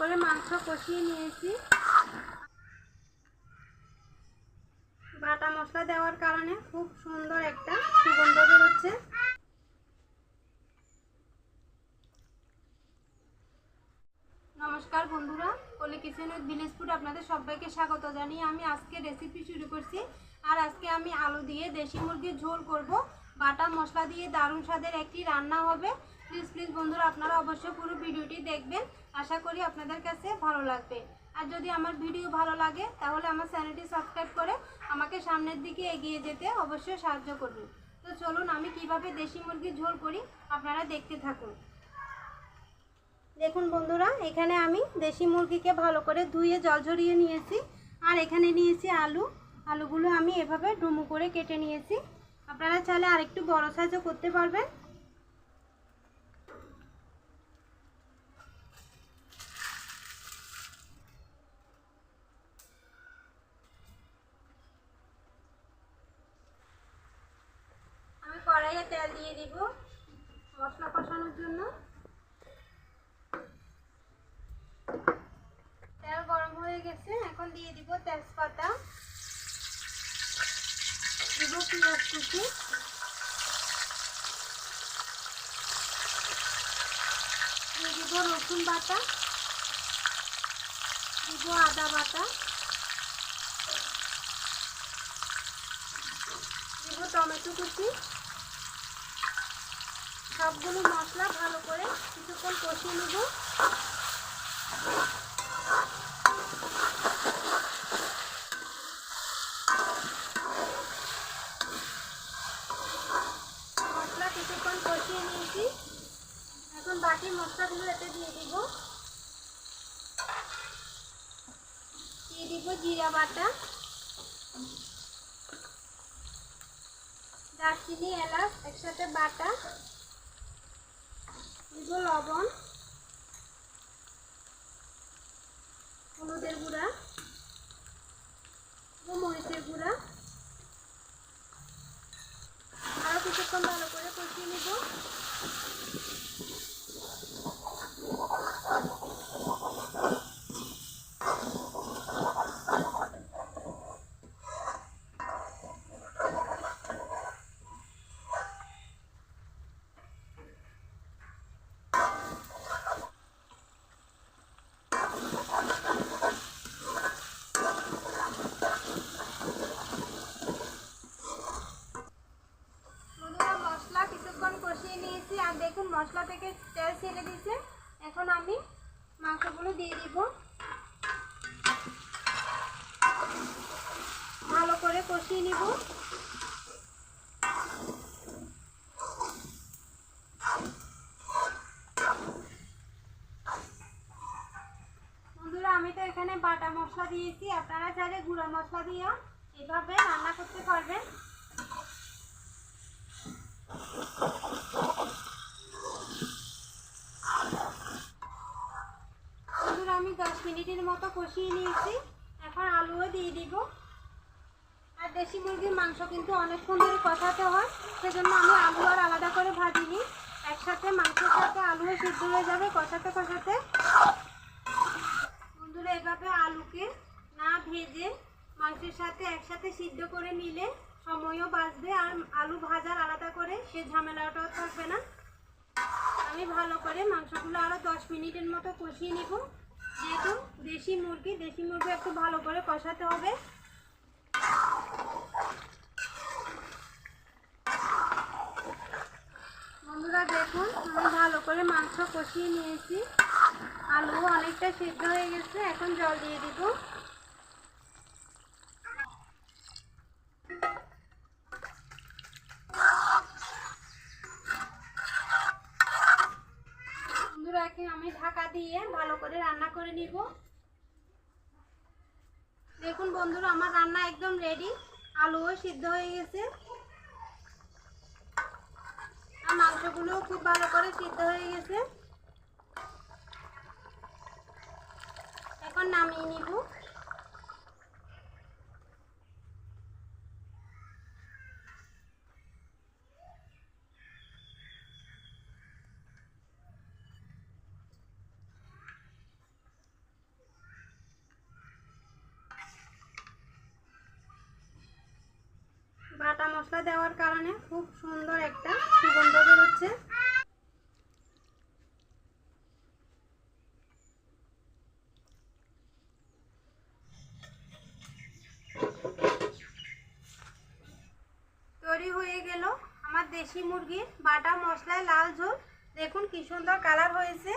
করে মাংস কষিয়ে নিয়েছি। বাটা মশলা দেওয়ার কারণে খুব সুন্দর একটা সুগন্ধ বেরোচ্ছে। নমস্কার বন্ধুরা কলি কিচেন উইথ ভিলেজ ফুড আপনাদের সবাইকে স্বাগত জানিয়ে আমি আজকে রেসিপি শুরু করছি। আর আজকে আমি আলু দিয়ে দেশি মুরগির ঝোল করব। বাটা মশলা দিয়ে দারুণ স্বাদের একটি রান্না হবে। প্লিজ প্লিজ বন্ধুরা, আপনারা অবশ্যই পুরো ভিডিওটি দেখবেন। আশা করি আপনাদের কাছে ভালো লাগবে। আর যদি আমার ভিডিও ভালো লাগে, তাহলে আমার চ্যানেলটি সাবস্ক্রাইব করে আমাকে সামনের দিকে এগিয়ে যেতে অবশ্যই সাহায্য করবেন তো চলুন আমি কীভাবে দেশি মুরগির ঝোল করি, আপনারা দেখতে থাকুন। দেখুন বন্ধুরা, এখানে আমি দেশি মুরগিকে ভালো করে ধুয়ে জল ঝরিয়ে নিয়েছি, আর এখানে নিয়েছি আলু। আলুগুলো আমি এভাবে ডুমু করে কেটে নিয়েছি। আপনারা চাইলে আরেকটু বড় সাইজও করতে পারবেন। কড়াইয়ে তেল দিয়ে দিব মশলা কষানোর জন্য। তেল গরম হয়ে গেছে, এখন দিয়ে দিব তেজপাতা। দিব পেঁয়াজ কুচি। দিয়ে দিব রসুন বাটা। দিব আদা বাটা। দিব টমেটো কুচি। সবগুলো মশলা ভালো করে কিছুক্ষণ কষিয়ে নেব। মশলা কিছুক্ষণ কষিয়ে নিয়েছি। এখন বাকি মশলাগুলো এতে দিয়ে দিব। দিয়ে দিব জিরা বাটা। দারচিনি, এলাচ, একসাথে বাটা। দিব লবণ হলুদের গুঁড়া দিব মরিচের গুঁড়া আরও কিছুক্ষণ ভালো করে কষিয়ে নিব বন্ধুরা মশলা কিছুক্ষণ কষিয়ে নিয়েছি আর দেখুন মশলা থেকে তেল ছেড়ে দিয়েছে এখন আমি মাংসগুলো দিয়ে দিব। ভালো করে কষিয়ে নিব। বন্ধুরা, আমি তো এখানে বাটা মশলা দিয়েছি। আপনারা চাইলে গুঁড়া মশলা দিয়েও এভাবে রান্না করতে পারবেন বন্ধুরা আমি দশ মিনিটের মতো কষিয়ে নিয়েছি। এখন আলুও দিয়ে দিব। আর দেশি মুরগির মাংস কিন্তু অনেকক্ষণ ধরে কষাতে হয়, সেজন্য আমি আলু আর আলাদা করে ভাজিনি। একসাথে মাংসের সাথে আলুও সিদ্ধ হয়ে যাবে কষাতে কষাতে। বন্ধুরা, এভাবে আলুকে না ভেজে মাংসের সাথে একসাথে সিদ্ধ করে নিলে সময়ও বাঁচবে আর আলু ভাজার আলাদা করে সে ঝামেলাটাও থাকবে না। আমি ভালো করে মাংসগুলো আরও দশ মিনিটের মতো কষিয়ে নিব। যেহেতু দেশি মুরগি দেশি মুরগি একটু ভালো করে কষাতে হবে। বন্ধুরা, দেখুন, আমি ভালো করে মাংস কষিয়ে নিয়েছি। আলু অনেকটা সিদ্ধ হয়ে গেছে, এখন জল দিয়ে দিব বন্ধুরা এখন আমি ঢাকা দিয়ে ভালো করে রান্না করে নিব। দেখুন বন্ধুরা, আমার রান্না একদম রেডি আলুও সিদ্ধ হয়ে গেছে। আর মাংসগুলোও খুব ভালো করে সিদ্ধ হয়ে গেছে। এখন নামিয়ে নিব। মশলা দেওয়ার কারণে খুব সুন্দর একটা সুগন্ধ বেরোচ্ছে। তৈরি হয়ে গেল আমার দেশি মুরগির বাটা মশলায় লাল ঝোল। দেখুন কি সুন্দর কালার হয়েছে।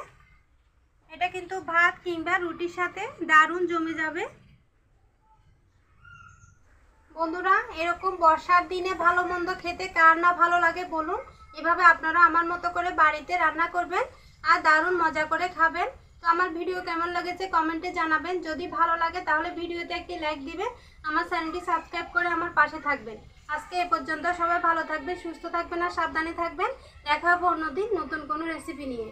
এটা কিন্তু ভাত কিংবা রুটির সাথে দারুণ জমে যাবে। বন্ধুরা, এরকম বর্ষার দিনে ভালো মন্দ খেতে কার না ভালো লাগে বলুন। এভাবে আপনারা আমার মতো করে বাড়িতে রান্না করবেন আর দারুণ মজা করে খাবেন। তো আমার ভিডিও কেমন লেগেছে কমেন্টে জানাবেন। যদি ভালো লাগে তাহলে ভিডিওতে একটি লাইক দিবেন, আমার চ্যানেলটি সাবস্ক্রাইব করে আমার পাশে থাকবেন। আজকে এ পর্যন্ত সবাই ভালো থাকবেন, সুস্থ থাকবেন আর সাবধানে থাকবেন। দেখা হবে অন্যদিন নতুন কোনো রেসিপি নিয়ে।